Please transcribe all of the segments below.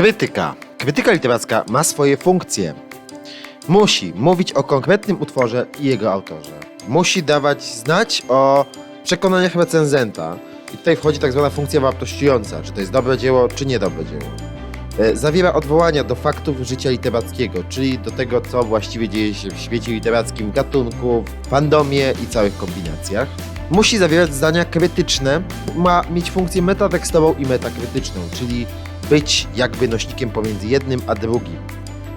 Krytyka. Krytyka literacka ma swoje funkcje. Musi mówić o konkretnym utworze i jego autorze. Musi dawać znać o przekonaniach recenzenta. I tutaj wchodzi tak zwana funkcja wartościująca, czy to jest dobre dzieło, czy niedobre dzieło. E, Zawiera odwołania do faktów życia literackiego, czyli do tego, co właściwie dzieje się w świecie literackim, gatunków, fandomie i całych kombinacjach. Musi zawierać zdania krytyczne, ma mieć funkcję metatekstową i metakrytyczną, czyli być jakby nośnikiem pomiędzy jednym a drugim.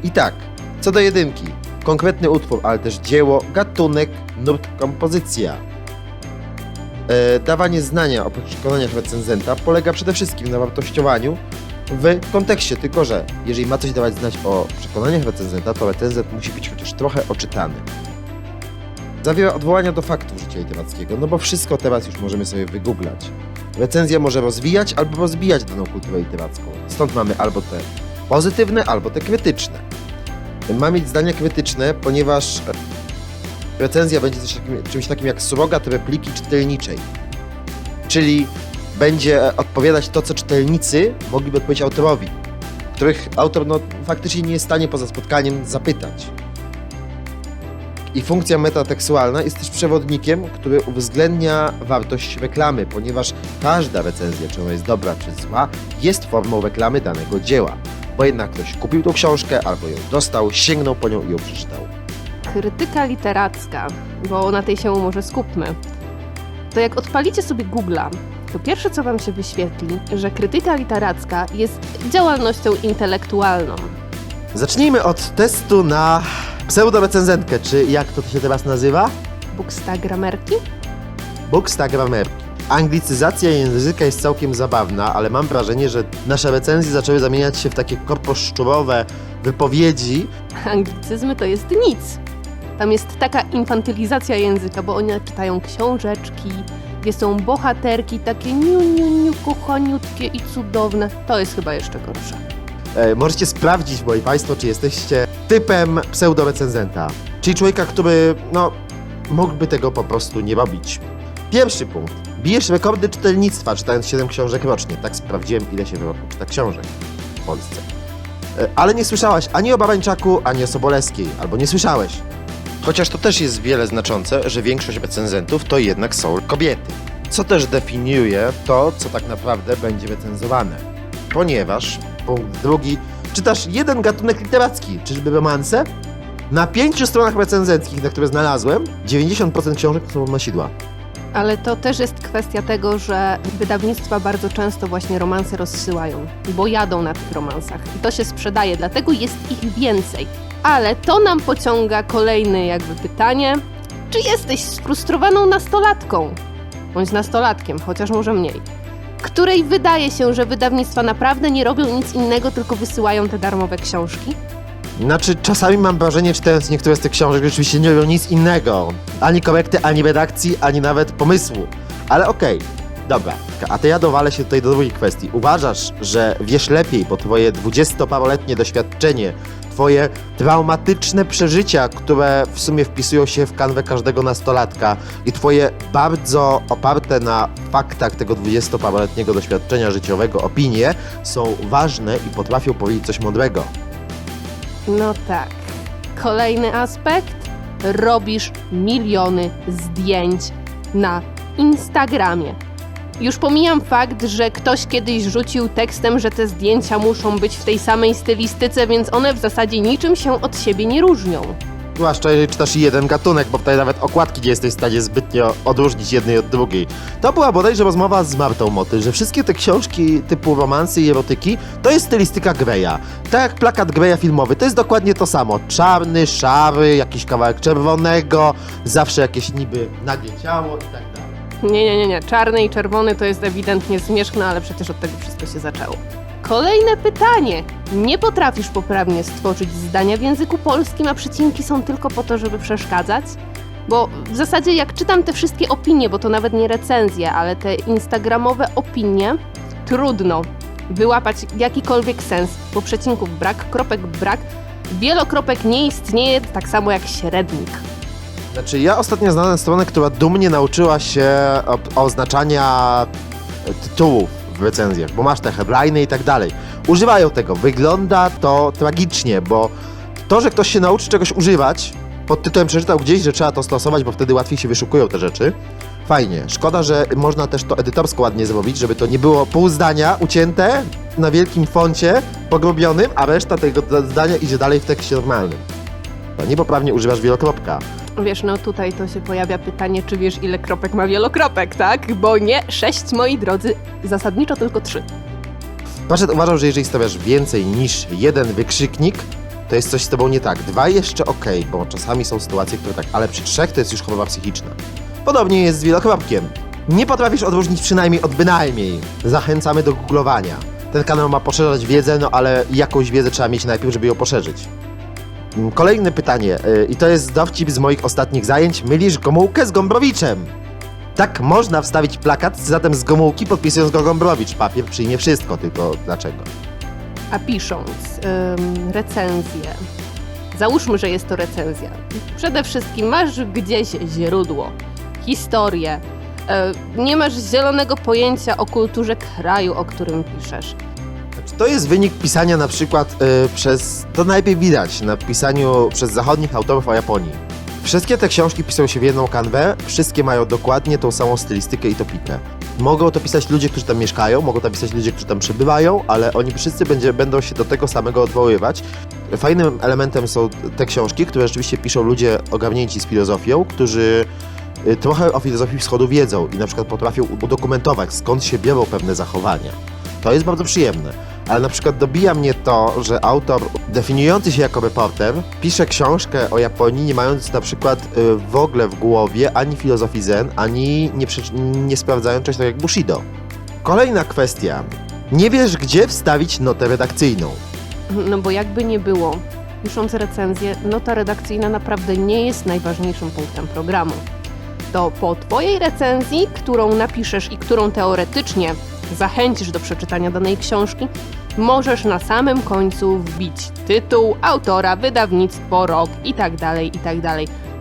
I tak, co do jedynki, konkretny utwór, ale też dzieło, gatunek, nurt, kompozycja. E, dawanie znania o przekonaniach recenzenta polega przede wszystkim na wartościowaniu w kontekście, tylko że jeżeli ma coś dawać znać o przekonaniach recenzenta, to recenzent musi być chociaż trochę oczytany. Zawiera odwołania do faktów życia literackiego, no bo wszystko teraz już możemy sobie wygooglać. Recenzja może rozwijać albo rozbijać daną kulturę literacką. Stąd mamy albo te pozytywne, albo te krytyczne. Ma mieć zdania krytyczne, ponieważ recenzja będzie coś takim, czymś takim jak surogat repliki czytelniczej. Czyli będzie odpowiadać to, co czytelnicy mogliby odpowiedzieć autorowi, których autor no, faktycznie nie jest w stanie poza spotkaniem zapytać. I funkcja metatekstualna jest też przewodnikiem, który uwzględnia wartość reklamy, ponieważ każda recenzja, czy ona jest dobra, czy zła, jest formą reklamy danego dzieła. Bo jednak ktoś kupił tą książkę, albo ją dostał, sięgnął po nią i ją przeczytał. Krytyka literacka, bo na tej się może skupmy. To jak odpalicie sobie Google'a, to pierwsze co wam się wyświetli, że krytyka literacka jest działalnością intelektualną. Zacznijmy od testu na pseudorecenzentkę, czy jak to się teraz nazywa? Bookstagramerki? Bookstagrammerki. Anglicyzacja języka jest całkiem zabawna, ale mam wrażenie, że nasze recenzje zaczęły zamieniać się w takie korposzczurowe wypowiedzi. Anglicyzmy to jest nic. Tam jest taka infantylizacja języka, bo oni czytają książeczki, gdzie są bohaterki takie niu, niu, niu, kochaniutkie i cudowne. To jest chyba jeszcze gorsze. E, możecie sprawdzić, moi Państwo, czy jesteście typem pseudorecenzenta, czyli człowieka, który, no, mógłby tego po prostu nie robić. Pierwszy punkt. Bijesz rekordy czytelnictwa, czytając 7 książek rocznie. Tak sprawdziłem, ile się w roku czyta książek w Polsce. E, Ale nie słyszałaś ani o Barańczaku, ani o Sobolewskiej, albo nie słyszałeś. Chociaż to też jest wiele znaczące, że większość recenzentów to jednak są kobiety. Co też definiuje to, co tak naprawdę będzie recenzowane. Ponieważ, punkt drugi, czytasz jeden gatunek literacki, czyżby romanse? Na pięciu stronach recenzenckich, na które znalazłem, 90% książek to są nosidła. Ale to też jest kwestia tego, że wydawnictwa bardzo często właśnie romanse rozsyłają, bo jadą na tych romansach. I to się sprzedaje, dlatego jest ich więcej. Ale to nam pociąga kolejne jakby pytanie, czy jesteś sfrustrowaną nastolatką? Bądź nastolatkiem, chociaż może mniej. Której wydaje się, że wydawnictwa naprawdę nie robią nic innego, tylko wysyłają te darmowe książki? Znaczy, czasami mam wrażenie, czytając niektóre z tych książek, że rzeczywiście nie robią nic innego. Ani korekty, ani redakcji, ani nawet pomysłu. Ale okej, dobra. A to ja dowalę się tutaj do drugiej kwestii. Uważasz, że wiesz lepiej, bo twoje dwudziestoparoletnie doświadczenie, twoje traumatyczne przeżycia, które w sumie wpisują się w kanwę każdego nastolatka i twoje bardzo oparte na faktach tego dwudziestoparoletniego doświadczenia życiowego opinie są ważne i potrafią powiedzieć coś mądrego. No tak. Kolejny aspekt. Robisz miliony zdjęć na Instagramie. Już pomijam fakt, że ktoś kiedyś rzucił tekstem, że te zdjęcia muszą być w tej samej stylistyce, więc one w zasadzie niczym się od siebie nie różnią. Zwłaszcza jeżeli czytasz jeden gatunek, bo wtedy nawet okładki nie jesteś w stanie zbytnio odróżnić jednej od drugiej. To była bodajże rozmowa z Martą Moty, że wszystkie te książki typu romansy i erotyki to jest stylistyka Greya. Tak jak plakat Greya filmowy, to jest dokładnie to samo. Czarny, szary, jakiś kawałek czerwonego, zawsze jakieś niby nagie ciało i tak dalej. Nie, nie, nie, nie. Czarny i czerwony to jest ewidentnie zmierzchne, ale przecież od tego wszystko się zaczęło. Kolejne pytanie. Nie potrafisz poprawnie stworzyć zdania w języku polskim, a przecinki są tylko po to, żeby przeszkadzać? Bo w zasadzie jak czytam te wszystkie opinie, bo to nawet nie recenzje, ale te instagramowe opinie, trudno wyłapać jakikolwiek sens, bo przecinków brak, kropek brak, wielokropek nie istnieje, tak samo jak średnik. Znaczy, ja ostatnio znalazłem stronę, która dumnie nauczyła się oznaczania tytułów w recenzjach, bo masz te headliny i tak dalej. Używają tego. Wygląda to tragicznie, bo to, że ktoś się nauczy czegoś używać, pod tytułem przeczytał gdzieś, że trzeba to stosować, bo wtedy łatwiej się wyszukują te rzeczy. Fajnie. Szkoda, że można też to edytorsko ładnie zrobić, żeby to nie było pół zdania ucięte na wielkim foncie, pogrobionym, a reszta tego zdania idzie dalej w tekście normalnym. To niepoprawnie używasz wielokropka. Wiesz, no tutaj to się pojawia pytanie, czy wiesz ile kropek ma wielokropek, tak? Bo nie sześć, moi drodzy, zasadniczo tylko trzy. Facet uważał, że jeżeli stawiasz więcej niż jeden wykrzyknik, to jest coś z tobą nie tak. Dwa jeszcze okej, bo czasami są sytuacje, które tak, ale przy trzech to jest już choroba psychiczna. Podobnie jest z wielokropkiem. Nie potrafisz odróżnić przynajmniej od bynajmniej. Zachęcamy do googlowania. Ten kanał ma poszerzać wiedzę, no ale jakąś wiedzę trzeba mieć najpierw, żeby ją poszerzyć. Mm, Kolejne pytanie, y, i to jest dowcip z moich ostatnich zajęć. Mylisz Gomułkę z Gombrowiczem. Tak, można wstawić plakat zatem z Gomułki, podpisując go Gombrowicz. Papier przyjmie wszystko, tylko dlaczego? A pisząc ym, recenzję, załóżmy, że jest to recenzja. Przede wszystkim masz gdzieś źródło, historię. y, nie masz zielonego pojęcia o kulturze kraju, o którym piszesz. To jest wynik pisania na przykład y, przez, to najlepiej widać na pisaniu przez zachodnich autorów o Japonii. Wszystkie te książki piszą się w jedną kanwę, wszystkie mają dokładnie tą samą stylistykę i topikę. Mogą to pisać ludzie, którzy tam mieszkają, mogą to pisać ludzie, którzy tam przebywają, ale oni wszyscy będzie, będą się do tego samego odwoływać. Fajnym elementem są te książki, które rzeczywiście piszą ludzie ogarnięci z filozofią, którzy y, trochę o filozofii wschodu wiedzą i na przykład potrafią udokumentować, skąd się biorą pewne zachowania. To jest bardzo przyjemne. Ale na przykład dobija mnie to, że autor definiujący się jako reporter pisze książkę o Japonii, nie mając na przykład y, w ogóle w głowie ani filozofii zen, ani nie, nie sprawdzając czegoś takiego jak Bushido. Kolejna kwestia. Nie wiesz, gdzie wstawić notę redakcyjną. No bo jakby nie było, pisząc recenzję, nota redakcyjna naprawdę nie jest najważniejszym punktem programu. To po Twojej recenzji, którą napiszesz i którą teoretycznie zachęcisz do przeczytania danej książki, możesz na samym końcu wbić tytuł, autora, wydawnictwo, rok i tak dalej, i tak.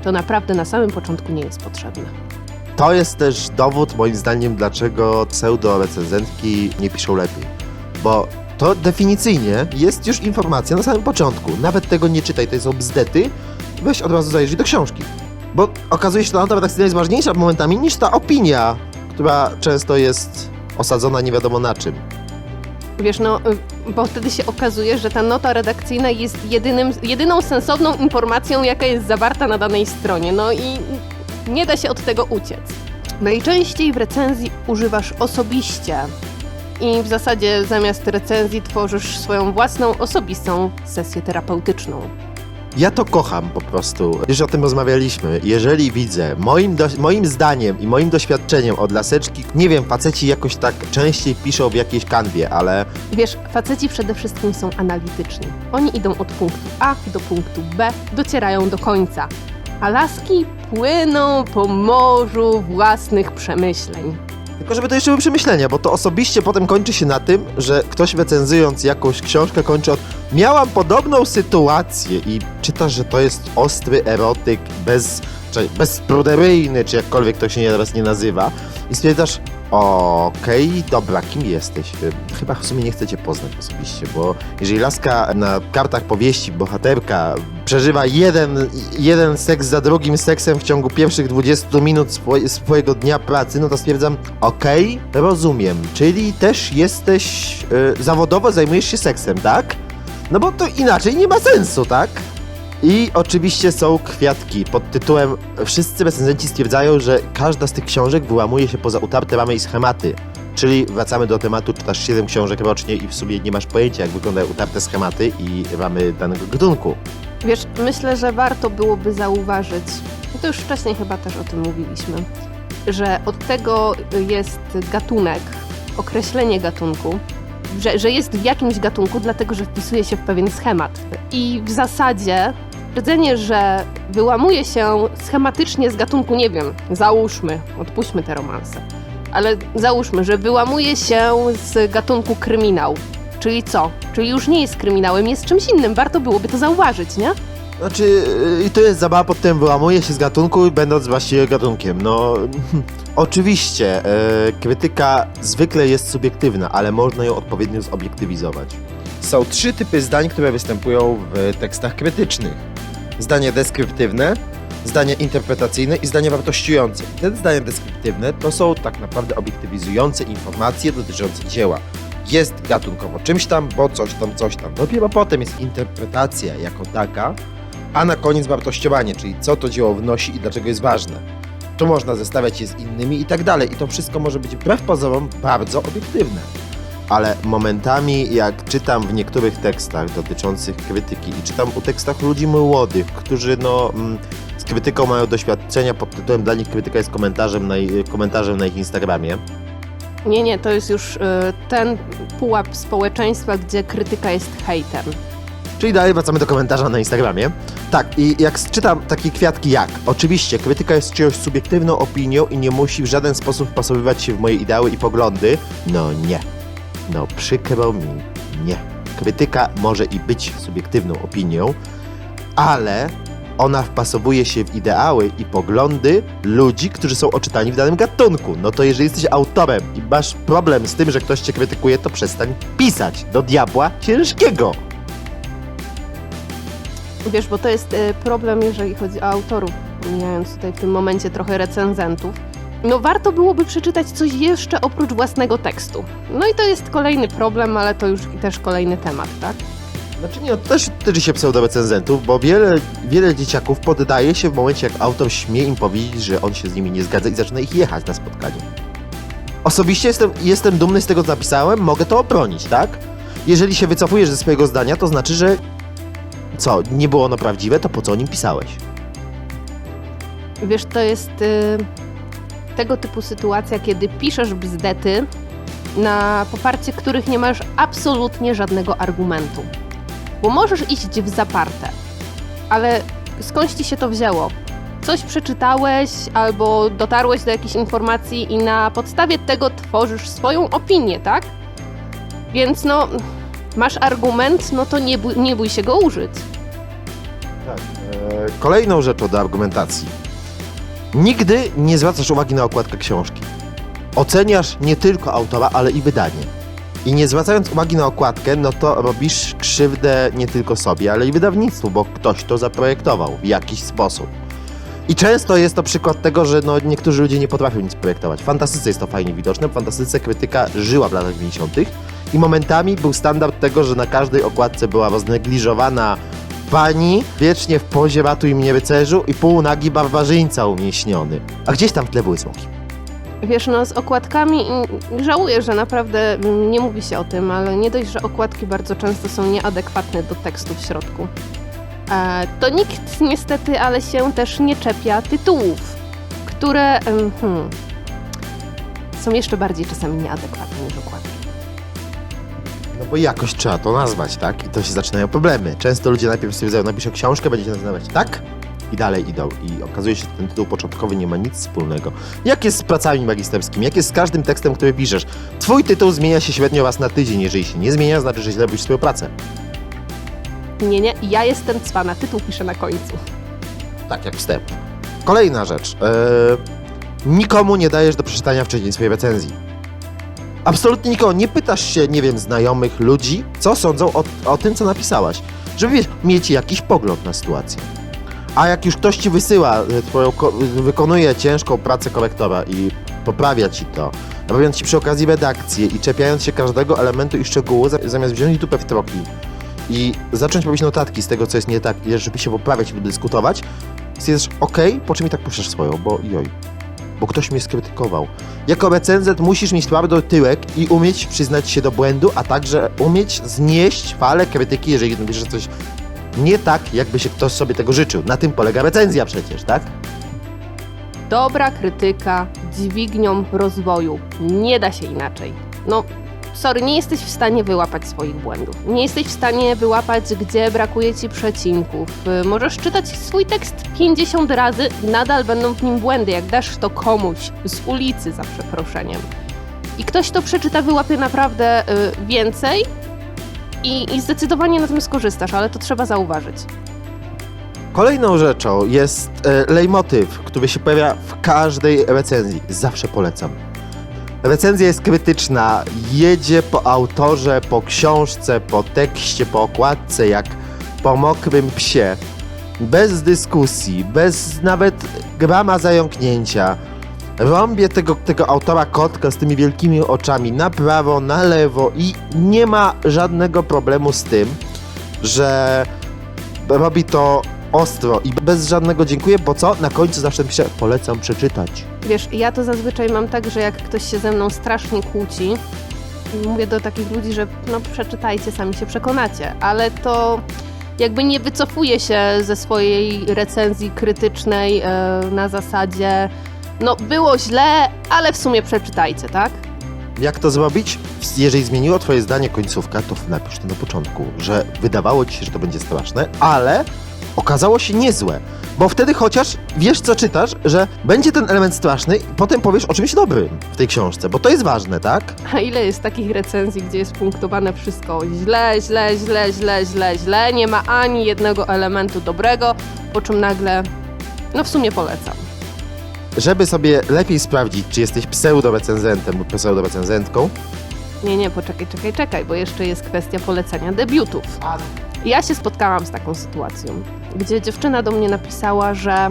To naprawdę na samym początku nie jest potrzebne. To jest też dowód, moim zdaniem, dlaczego pseudo-recenzentki nie piszą lepiej. Bo to definicyjnie jest już informacja na samym początku. Nawet tego nie czytaj, to są bzdety. Weź od razu zajrzyj do książki. Bo okazuje się, że ta nota redakcyjna jest ważniejsza momentami niż ta opinia, która często jest osadzona nie wiadomo na czym. Wiesz, no, y, bo wtedy się okazuje, że ta nota redakcyjna jest jedynym, jedyną sensowną informacją, jaka jest zawarta na danej stronie. No i nie da się od tego uciec. Najczęściej w recenzji używasz osobiście. I w zasadzie zamiast recenzji tworzysz swoją własną, osobistą sesję terapeutyczną. Ja to kocham po prostu. Już o tym rozmawialiśmy. Jeżeli widzę, moim, do, moim zdaniem i moim doświadczeniem od laseczki, nie wiem, faceci jakoś tak częściej piszą w jakiejś kanwie, ale Wiesz, faceci przede wszystkim są analityczni. Oni idą od punktu A do punktu B, docierają do końca. A laski płyną po morzu własnych przemyśleń. Tylko żeby to jeszcze były przemyślenia, bo to osobiście potem kończy się na tym, że ktoś recenzując jakąś książkę kończy od Miałam podobną sytuację i czytasz, że to jest ostry erotyk bez, czy bezpruderyjny, czy jakkolwiek to się teraz nie nazywa. I stwierdzasz, okej, dobra, kim jesteś? Y, Chyba w sumie nie chcecie poznać osobiście, bo jeżeli laska na kartach powieści, bohaterka przeżywa jeden, jeden seks za drugim seksem w ciągu pierwszych 20 minut swoje, swojego dnia pracy, no to stwierdzam, okej, rozumiem, czyli też jesteś, y, zawodowo zajmujesz się seksem, tak? No bo to inaczej nie ma sensu, tak? I oczywiście są kwiatki pod tytułem Wszyscy recenzenci stwierdzają, że każda z tych książek wyłamuje się poza utarte ramy i schematy. Czyli wracamy do tematu, czytasz 7 książek rocznie i w sumie nie masz pojęcia, jak wyglądają utarte schematy i ramy danego gatunku. Wiesz, myślę, że warto byłoby zauważyć, to już wcześniej chyba też o tym mówiliśmy, że od tego jest gatunek, określenie gatunku, że, że jest w jakimś gatunku, dlatego że wpisuje się w pewien schemat. I w zasadzie twierdzenie, że wyłamuje się schematycznie z gatunku, nie wiem, załóżmy, odpuśćmy te romanse, ale załóżmy, że wyłamuje się z gatunku kryminał. Czyli co? Czyli już nie jest kryminałem, jest czymś innym. Warto byłoby to zauważyć, nie? Znaczy, yy, i to jest zabawa pod tym, wyłamuje się z gatunku, będąc właściwie gatunkiem. No, oczywiście, yy, krytyka zwykle jest subiektywna, ale można ją odpowiednio zobiektywizować. Są trzy typy zdań, które występują w tekstach krytycznych. Zdanie deskryptywne, zdanie interpretacyjne i zdanie wartościujące. Te zdania deskryptywne to są tak naprawdę obiektywizujące informacje dotyczące dzieła. Jest gatunkowo czymś tam, bo coś tam, coś tam. Dopiero potem jest interpretacja jako taka, a na koniec wartościowanie, czyli co to dzieło wnosi i dlaczego jest ważne. To można zestawiać je z innymi i tak dalej. I to wszystko może być wbrew pozorom bardzo obiektywne. Ale momentami, jak czytam w niektórych tekstach dotyczących krytyki i czytam u tekstach ludzi młodych, którzy no, mm, z krytyką mają doświadczenia pod tytułem dla nich krytyka jest komentarzem na, komentarzem na ich Instagramie. Nie, nie, to jest już y, ten pułap społeczeństwa, gdzie krytyka jest hejtem. Czyli dalej wracamy do komentarza na Instagramie. Tak, i jak czytam takie kwiatki jak, oczywiście krytyka jest czyjąś subiektywną opinią i nie musi w żaden sposób wpasowywać się w moje ideały i poglądy. No nie. No przykro mi, nie. Krytyka może i być subiektywną opinią, ale ona wpasowuje się w ideały i poglądy ludzi, którzy są oczytani w danym gatunku. No to jeżeli jesteś autorem i masz problem z tym, że ktoś cię krytykuje, to przestań pisać. Do diabła ciężkiego. Wiesz, bo to jest y, problem, jeżeli chodzi o autorów, mijając tutaj w tym momencie trochę recenzentów. No warto byłoby przeczytać coś jeszcze oprócz własnego tekstu. No i to jest kolejny problem, ale to już też kolejny temat, tak? Znaczy nie, to też tyczy się pseudorecenzentów, bo wiele, wiele dzieciaków poddaje się w momencie, jak autor śmie im powiedzieć, że on się z nimi nie zgadza i zaczyna ich jechać na spotkanie. Osobiście jestem, jestem dumny z tego, co napisałem, mogę to obronić, tak? Jeżeli się wycofujesz ze swojego zdania, to znaczy, że co, nie było ono prawdziwe, to po co o nim pisałeś? Wiesz, to jest y, tego typu sytuacja, kiedy piszesz bzdety, na poparcie których nie masz absolutnie żadnego argumentu. Bo możesz iść w zaparte, ale skądś ci się to wzięło? Coś przeczytałeś albo dotarłeś do jakiejś informacji i na podstawie tego tworzysz swoją opinię, tak? Więc no, masz argument, no to nie bój, nie bój się go użyć. Tak. E, kolejną rzeczą do argumentacji. Nigdy nie zwracasz uwagi na okładkę książki. Oceniasz nie tylko autora, ale i wydanie. I nie zwracając uwagi na okładkę, no to robisz krzywdę nie tylko sobie, ale i wydawnictwu, bo ktoś to zaprojektował w jakiś sposób. I często jest to przykład tego, że no, niektórzy ludzie nie potrafią nic projektować. W fantastyce jest to fajnie widoczne. W fantastyce krytyka żyła w latach 90. i momentami był standard tego, że na każdej okładce była roznegliżowana pani, wiecznie w pozie ratuj mnie rycerzu i półnagi barbarzyńca umieśniony. A gdzieś tam w tle były smoki. Wiesz, no z okładkami mm, żałuję, że naprawdę nie mówi się o tym, ale nie dość, że okładki bardzo często są nieadekwatne do tekstu w środku. E, to nikt niestety, ale się też nie czepia tytułów, które hmm, są jeszcze bardziej czasami nieadekwatne niż okładki. No bo jakoś trzeba to nazwać, tak? I to się zaczynają problemy. Często ludzie najpierw sobie zdają, napiszę książkę, będzie się nazywać tak i dalej idą. I okazuje się, że ten tytuł początkowy nie ma nic wspólnego. Jak jest z pracami magisterskimi? Jak jest z każdym tekstem, który piszesz? Twój tytuł zmienia się średnio raz na tydzień. Jeżeli się nie zmienia, znaczy, że źle robisz swoją pracę. Nie, nie, ja jestem cwana, tytuł piszę na końcu. Tak, jak wstęp. Kolejna rzecz. Eee, nikomu nie dajesz do przeczytania wcześniej swojej recenzji. Absolutnie nikogo. Nie pytasz się, nie wiem, znajomych ludzi, co sądzą o, o tym, co napisałaś. Żeby wiesz, mieć jakiś pogląd na sytuację. A jak już ktoś ci wysyła, e, twoją, ko- wykonuje ciężką pracę korektora i poprawia ci to, robiąc ci przy okazji redakcję i czepiając się każdego elementu i szczegółu, za- zamiast wziąć dupę w troki i zacząć robić notatki z tego, co jest nie tak, i żeby się poprawiać lub dyskutować, stwierdzasz, ok, po czym i tak puszczasz swoją, bo joj, bo ktoś mnie skrytykował. Jako recenzent musisz mieć twardo tyłek i umieć przyznać się do błędu, a także umieć znieść falę krytyki, jeżeli napiszesz coś nie tak, jakby się ktoś sobie tego życzył. Na tym polega recenzja przecież, tak? Dobra krytyka dźwignią rozwoju. Nie da się inaczej. No, sorry, nie jesteś w stanie wyłapać swoich błędów. Nie jesteś w stanie wyłapać, gdzie brakuje ci przecinków. Y, Możesz czytać swój tekst 50 razy, nadal będą w nim błędy, jak dasz to komuś z ulicy, za przeproszeniem. I ktoś to przeczyta, wyłapie naprawdę y, więcej i, i zdecydowanie na tym skorzystasz, ale to trzeba zauważyć. Kolejną rzeczą jest e, leitmotyw, który się pojawia w każdej recenzji. Zawsze polecam. Recenzja jest krytyczna, jedzie po autorze, po książce, po tekście, po okładce, jak po mokrym psie. Bez dyskusji, bez nawet grama zająknięcia. Rąbię tego, tego autora kotka z tymi wielkimi oczami na prawo, na lewo i nie ma żadnego problemu z tym, że robi to ostro i bez żadnego dziękuję, bo co? Na końcu zawsze piszę polecam przeczytać. Wiesz, ja to zazwyczaj mam tak, że jak ktoś się ze mną strasznie kłóci, mówię do takich ludzi, że no przeczytajcie, sami się przekonacie, ale to jakby nie wycofuję się ze swojej recenzji krytycznej e, na zasadzie no było źle, ale w sumie przeczytajcie, tak? Jak to zrobić? Jeżeli zmieniło twoje zdanie końcówka, to napisz to na początku, że wydawało ci się, że to będzie straszne, ale okazało się niezłe. Bo wtedy chociaż wiesz, co czytasz, że będzie ten element straszny i potem powiesz o czymś dobrym w tej książce, bo to jest ważne, tak? A ile jest takich recenzji, gdzie jest punktowane wszystko źle, źle, źle, źle, źle, źle, nie ma ani jednego elementu dobrego, po czym nagle, no w sumie polecam. Żeby sobie lepiej sprawdzić, czy jesteś pseudorecenzentem lub pseudorecenzentką, Nie, nie, poczekaj, czekaj, czekaj, bo jeszcze jest kwestia polecenia debiutów. Ja się spotkałam z taką sytuacją, gdzie dziewczyna do mnie napisała, że,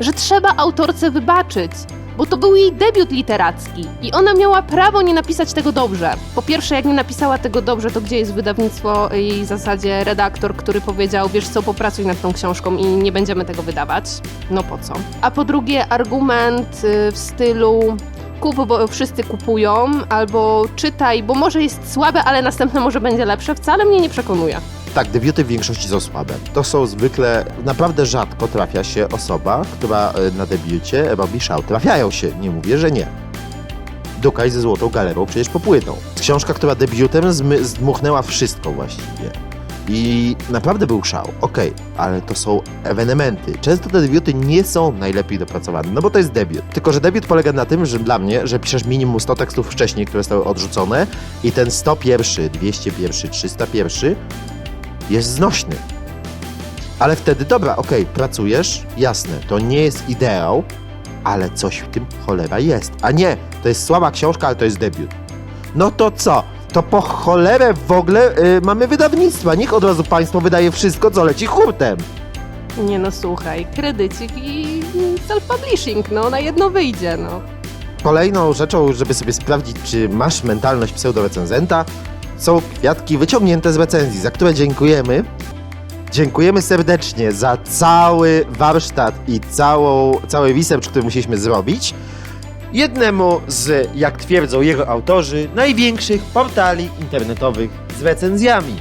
że trzeba autorce wybaczyć, bo to był jej debiut literacki i ona miała prawo nie napisać tego dobrze. Po pierwsze, jak nie napisała tego dobrze, to gdzie jest wydawnictwo i w zasadzie redaktor, który powiedział, wiesz co, popracuj nad tą książką i nie będziemy tego wydawać. No po co? A po drugie, argument y, w stylu kup, bo wszyscy kupują, albo czytaj, bo może jest słabe, ale następne może będzie lepsze, wcale mnie nie przekonuje. Tak, debiuty w większości są słabe. To są zwykle, naprawdę rzadko trafia się osoba, która e, na debiucie robi szał. Trafiają się, nie mówię, że nie. Dukaj ze Złotą Galerą przecież popłynął. Książka, która debiutem zdmuchnęła wszystko właściwie. I naprawdę był szał, okej, ale to są ewenementy. Często te debiuty nie są najlepiej dopracowane, no bo to jest debiut. Tylko, że debiut polega na tym, że dla mnie, że piszesz minimum 100 tekstów wcześniej, które zostały odrzucone i ten 101, 201, 301 jest znośny. Ale wtedy, dobra, okej, pracujesz, jasne, to nie jest ideał, ale coś w tym cholera jest. A nie, to jest słaba książka, ale to jest debiut. No to co? To po cholerę w ogóle y, mamy wydawnictwa. Niech od razu państwo wydaje wszystko, co leci hurtem. Nie no, słuchaj, kredycik i self-publishing, no na jedno wyjdzie, no. Kolejną rzeczą, żeby sobie sprawdzić, czy masz mentalność pseudorecenzenta, są kwiatki wyciągnięte z recenzji, za które dziękujemy. Dziękujemy serdecznie za cały warsztat i całą, cały research, który musieliśmy zrobić. Jednemu z, jak twierdzą jego autorzy, największych portali internetowych z recenzjami.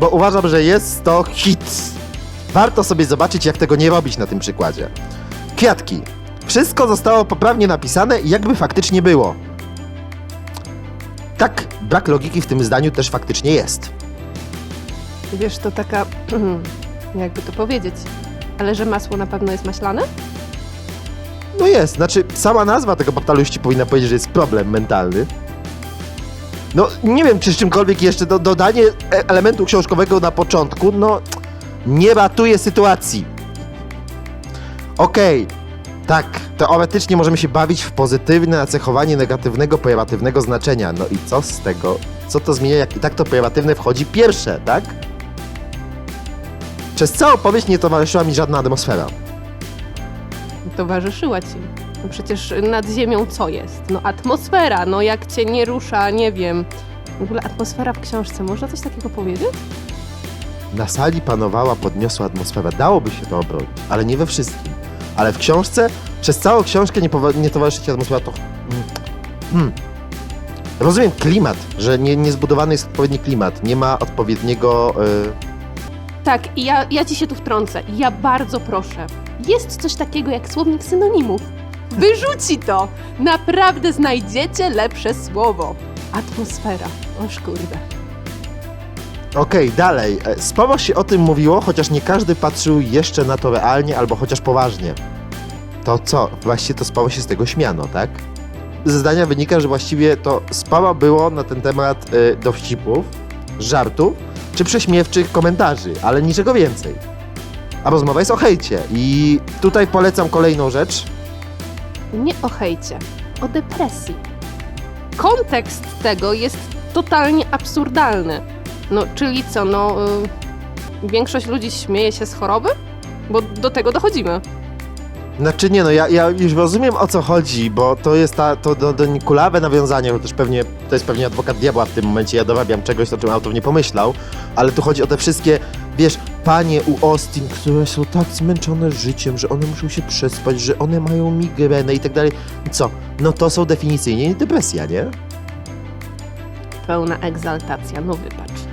Bo uważam, że jest to hit. Warto sobie zobaczyć, jak tego nie robić na tym przykładzie. Kwiatki. Wszystko zostało poprawnie napisane i jakby faktycznie było. Tak, brak logiki w tym zdaniu też faktycznie jest. Wiesz, to taka, jakby to powiedzieć, ale że masło na pewno jest maślane? No jest, znaczy sama nazwa tego portalu już ci powinna powiedzieć, że jest problem mentalny. No nie wiem, czy z czymkolwiek jeszcze do, dodanie e- elementu książkowego na początku, no nie ratuje sytuacji. Okej, tak, teoretycznie możemy się bawić w pozytywne nacechowanie negatywnego, pejoratywnego znaczenia. No i co z tego? Co to zmienia, jak i tak to pejoratywne wchodzi pierwsze, tak? Przez całą powieść nie towarzyszyła mi żadna atmosfera. Towarzyszyła ci. No przecież nad ziemią co jest? No atmosfera, no jak cię nie rusza, nie wiem. W ogóle atmosfera w książce, można coś takiego powiedzieć? Na sali panowała podniosła atmosfera. Dałoby się to obronić, ale nie we wszystkim. Ale w książce, przez całą książkę nie, nie towarzyszy ci atmosfera, to... Mm, hmm. Rozumiem klimat, że nie, nie zbudowany jest odpowiedni klimat, nie ma odpowiedniego... y, Tak, i ja, ja ci się tu wtrącę. Ja bardzo proszę. Jest coś takiego jak słownik synonimów. Wyrzuci to! Naprawdę znajdziecie lepsze słowo. Atmosfera. Oż kurde. Okej, dalej. E, Sporo się o tym mówiło, chociaż nie każdy patrzył jeszcze na to realnie albo chociaż poważnie. To co? Właściwie to sporo się z tego śmiano, tak? Ze zdania wynika, że właściwie to sporo było na ten temat y, dowcipów, żartów czy prześmiewczych komentarzy, ale niczego więcej. A rozmowa jest o hejcie. I tutaj polecam kolejną rzecz. Nie o hejcie, o depresji. Kontekst tego jest totalnie absurdalny. No, czyli co, no... Y, większość ludzi śmieje się z choroby? Bo do tego dochodzimy. Znaczy nie no, ja, ja już rozumiem o co chodzi, bo to jest ta, to do, do kulawe nawiązanie, bo też pewnie, to jest pewnie adwokat diabła w tym momencie, ja dorabiam czegoś, o czym autor nie pomyślał, ale tu chodzi o te wszystkie, wiesz, panie u Austin, które są tak zmęczone życiem, że one muszą się przespać, że one mają migrenę i tak dalej. Co? No to są definicyjnie depresja, nie? Pełna egzaltacja, no wybacz.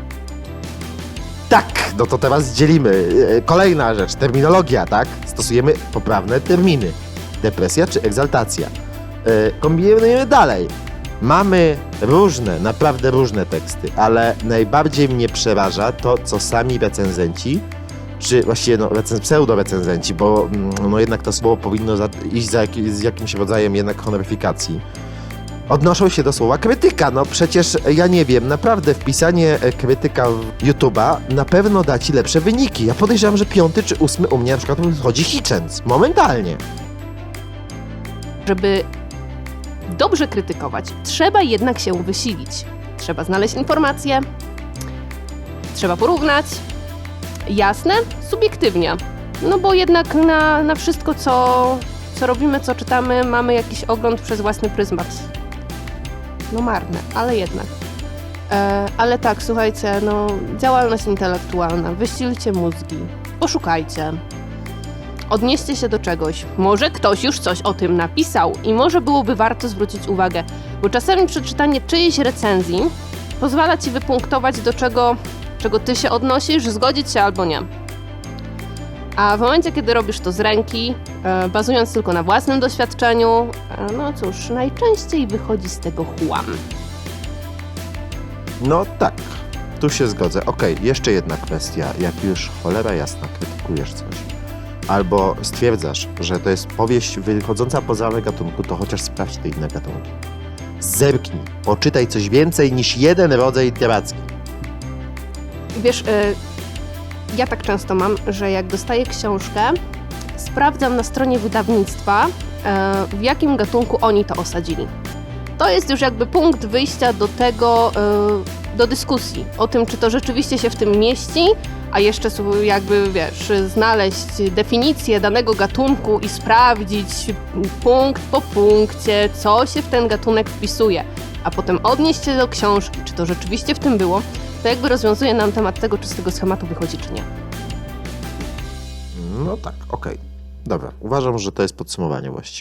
Tak, no to teraz dzielimy. E, Kolejna rzecz, terminologia, tak? Stosujemy poprawne terminy. Depresja czy egzaltacja. E, Kombinujemy dalej. Mamy różne, naprawdę różne teksty, ale najbardziej mnie przeraża to, co sami recenzenci, czy właściwie no, recen, pseudo-recenzenci, bo mm, no, jednak to słowo powinno za, iść za jak, z jakimś rodzajem jednak honoryfikacji. Odnoszą się do słowa krytyka. No przecież ja nie wiem, naprawdę wpisanie e, krytyka w YouTube'a na pewno da ci lepsze wyniki. Ja podejrzewam, że piąty czy ósmy u mnie na przykład wychodzi Hitchens. Momentalnie. Żeby dobrze krytykować, trzeba jednak się wysilić. Trzeba znaleźć informacje, trzeba porównać. Jasne? Subiektywnie. No bo jednak na, na wszystko, co, co robimy, co czytamy, mamy jakiś ogląd przez własny pryzmat. No marne, ale jednak. E, ale tak, słuchajcie, no działalność intelektualna, wysilcie mózgi, poszukajcie, odnieście się do czegoś. Może ktoś już coś o tym napisał i może byłoby warto zwrócić uwagę, bo czasami przeczytanie czyjejś recenzji pozwala ci wypunktować, do czego, czego ty się odnosisz, zgodzić się albo nie. A w momencie, kiedy robisz to z ręki, e, bazując tylko na własnym doświadczeniu, e, no cóż, najczęściej wychodzi z tego chłam. No tak, tu się zgodzę. Okej, jeszcze jedna kwestia. Jak już cholera jasna krytykujesz coś, albo stwierdzasz, że to jest powieść wychodząca poza gatunku, to chociaż sprawdź te inne gatunki. Zerknij, poczytaj coś więcej niż jeden rodzaj literacki. Wiesz, y, ja tak często mam, że jak dostaję książkę, sprawdzam na stronie wydawnictwa, y, w jakim gatunku oni to osadzili. To jest już jakby punkt wyjścia do tego, y, do dyskusji o tym, czy to rzeczywiście się w tym mieści, a jeszcze jakby, wiesz, znaleźć definicję danego gatunku i sprawdzić punkt po punkcie, co się w ten gatunek wpisuje, a potem odnieść się do książki, czy to rzeczywiście w tym było, to jakby rozwiązuje nam temat tego, czy z tego schematu wychodzi, czy nie. No tak, okej. Dobra, uważam, że to jest podsumowanie właściwie.